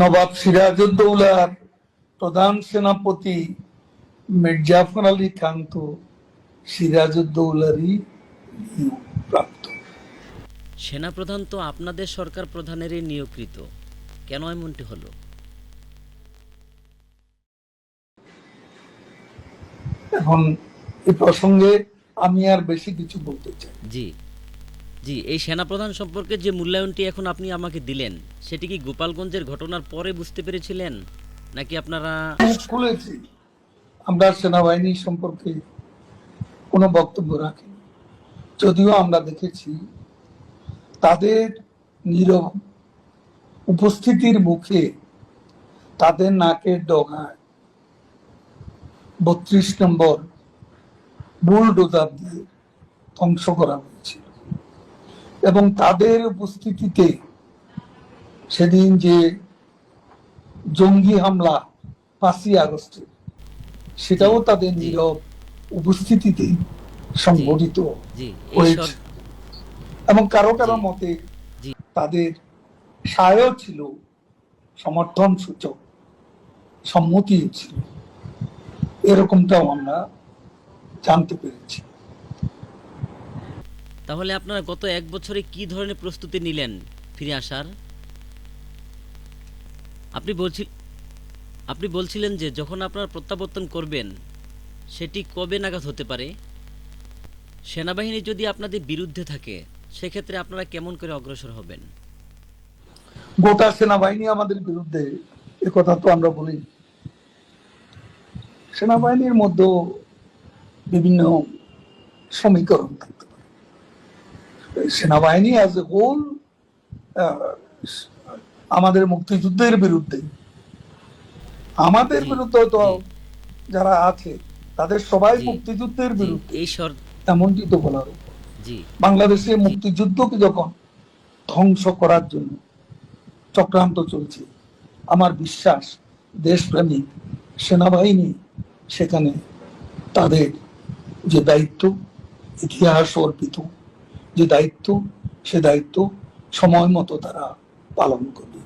নবাব সিরাজউদ্দৌলার প্রধান সেনাপতি মির্জাফর আলী খান তো সিরাজউদ্দৌলারই প্রাপ্ত। সেনাপ্রধান তো আপনাদের সরকার প্রধানেরই নিয়োগকৃত। কেন এমনটি হলো? এখন এই প্রসঙ্গে আমি আর বেশি কিছু বলতে চাই। জি। জি, এই সেনাপ্রধান সম্পর্কে যে মূল্যায়নটি এখন আপনি আমাকে দিলেন, সেটি কি গোপালগঞ্জের ঘটনার পরে বুঝতে পেরেছিলেন? নাকি আপনারা খুলেছি আমরা সেনাবাহিনী সম্পর্কে কোনো বক্তব্য রাখি যদিও আমরা দেখেছি, তাদের নীরব উপস্থিতির মুখে তাদের নাকের ডগায় বত্রিশ নম্বর বুলডোজার দিয়ে ধ্বংস করা হয়েছিল। এবং তাদের উপস্থিতিতে সেদিন যে জঙ্গি হামলা পাঁচই আগস্টে সেটাও তাদের নীরব উপস্থিতিতে সংঘটিত হয়েছে। এবং কারও কারও মতে তাদের সায়ও ছিল সমর্থন সূচক সম্মতি ছিল। এরকমটাও আমরা জানতে পেরেছি। তাহলে আপনারা গত এক বছরে কি ধরনের প্রস্তুতি নিলেন ফিরে আসার? আপনি বলছি আপনি বলছিলেন যে যখন আপনারা প্রত্যাবর্তন করবেন, সেটি কবে নাগাদ হতে পারে? সেনাবাহিনী যদি আপনাদের বিরুদ্ধে থাকে, সেক্ষেত্রে আপনারা কেমন করে অগ্রসর হবেন? গোটা সেনাবাহিনী আমাদের বিরুদ্ধে, এ কথা তো আমরা বলি। সেনাবাহিনীর মধ্যে বিভিন্ন সমীকরণ পারে সেনাবাহিনী অ্যাজ এ হোল আমাদের মুক্তিযুদ্ধের বিরুদ্ধে। আমাদের বিরুদ্ধে তো যারা আছে তাদের সবাই মুক্তিযুদ্ধের বিরুদ্ধে। এমনটি তো বলার বাংলাদেশে মুক্তিযুদ্ধকে যখন ধ্বংস করার জন্য চক্রান্ত চলছে আমার বিশ্বাস দেশপ্রেমিক সেনাবাহিনী সেখানে তাদের যে দায়িত্ব ইতিহাস অর্পিত যে দায়িত্ব সে দায়িত্ব সময় মতো তারা পালন করবে।